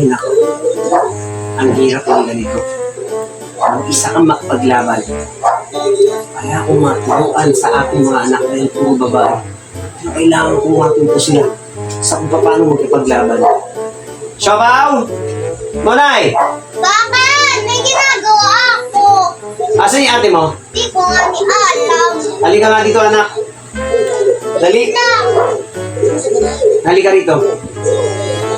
Ay, nako. Ang hirap ng ganito. Ang isa kang makapaglaban. Kaya akong maturuan sa aking mga anak dahil puro babae. Kailangan kong matuto sila sa kung paano magkipaglaban. Shabaw! Monay! Bakit? May ginagawa ako. Asan yung ate mo? Di ko nga ni alam. Halika nga dito, anak. Dali. Halika rito.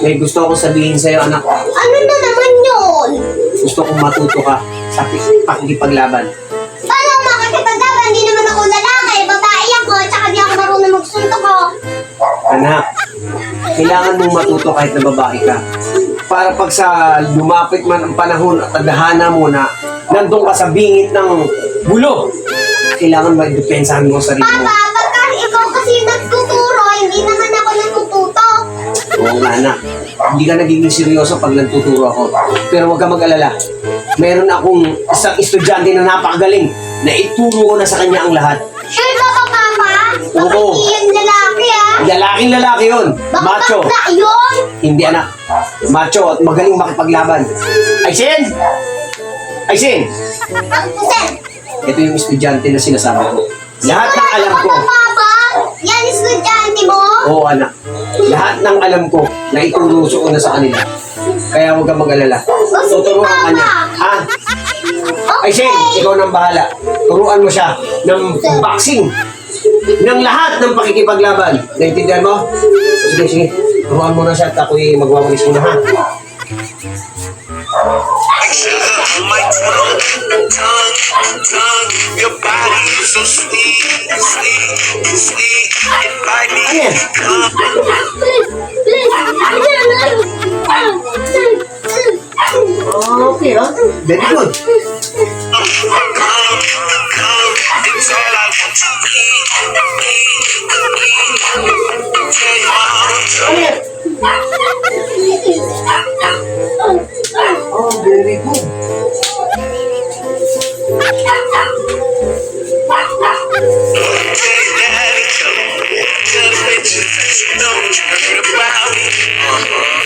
May gusto akong sabihin sa'yo, anak. Ano na naman yun? Gusto kong matuto ka sa pakikipaglaban. Paano ako makakipaglaban? Hindi naman ako lalaki. Babae ako. Tsaka di ako marunong magsuntok ko. Anak, kailangan mong matuto kahit na babae ka. Para pag sa lumapit man ang panahon at tadhana mo na nandun ka sa bingit ng bulo, kailangan magdepensahan mo ang sarili mo. Papa, pagka ikaw kasi nagtuturo, hindi naman ako. Oo nga anak, hindi ka nagiging seryoso pag nagtuturo ako. Pero huwag ka mag-alala. Meron akong isang estudyante na napakagaling na ituro ko na sa kanya ang lahat. Sure ba ka, Papa? Bakit Oo. hindi yung lalaki, ah? Lalaking lalaki yun. Baka Macho. bakla yun? Hindi anak. Macho at magaling makipaglaban. Aysen! Aysen! Ang pusen. Ito yung estudyante na sinasabi ko. Lahat ng alam ko. Papa? Yan estudyante mo? Oo anak. Lahat ng alam ko na ituruso ko na sa kanila. Kaya huwag kang mag-alala. Tuturuan ka niya. Ha? Aysen, ikaw nang bahala. Turuan mo siya ng boxing. Ng lahat ng pakikipaglaban. Naintindihan mo? Sige, sige. Turuan mo na siya at ako'y magwawalis muna ha. My tongue, tongue, tongue, your body is so sweet, sweet, sweet. Invite me Ano come. Your mama, Oh, very good.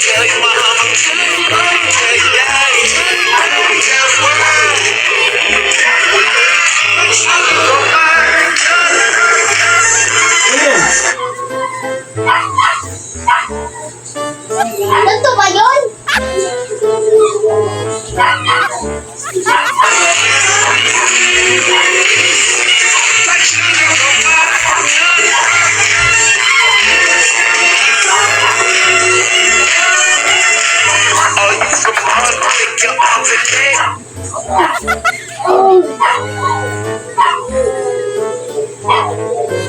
tell your daddy, come. Ayan. Ganito ba yun? And legs.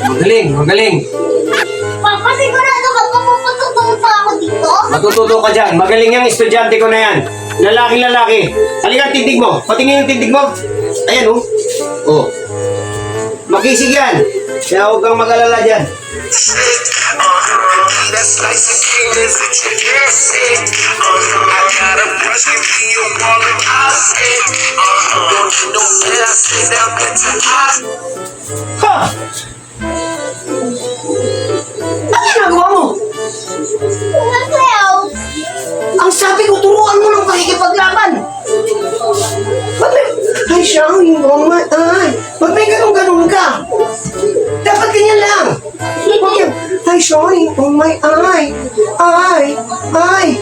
Magaling, magaling. Papa, sigurado Matututo ka dyan. Magaling yung estudyante ko na yan. Lalaki, lalaki. Halika, tindig mo. Patingin yung tindig mo. Ayan, oh. Oh. Makisig yan. Kaya huwag kang mag-alala dyan. That slice of skin is that you can't see. I got a brush, give me a wall and I'll sit. Don't you know that I sit down better? I Ha! Oh my eye. Ay. Ay.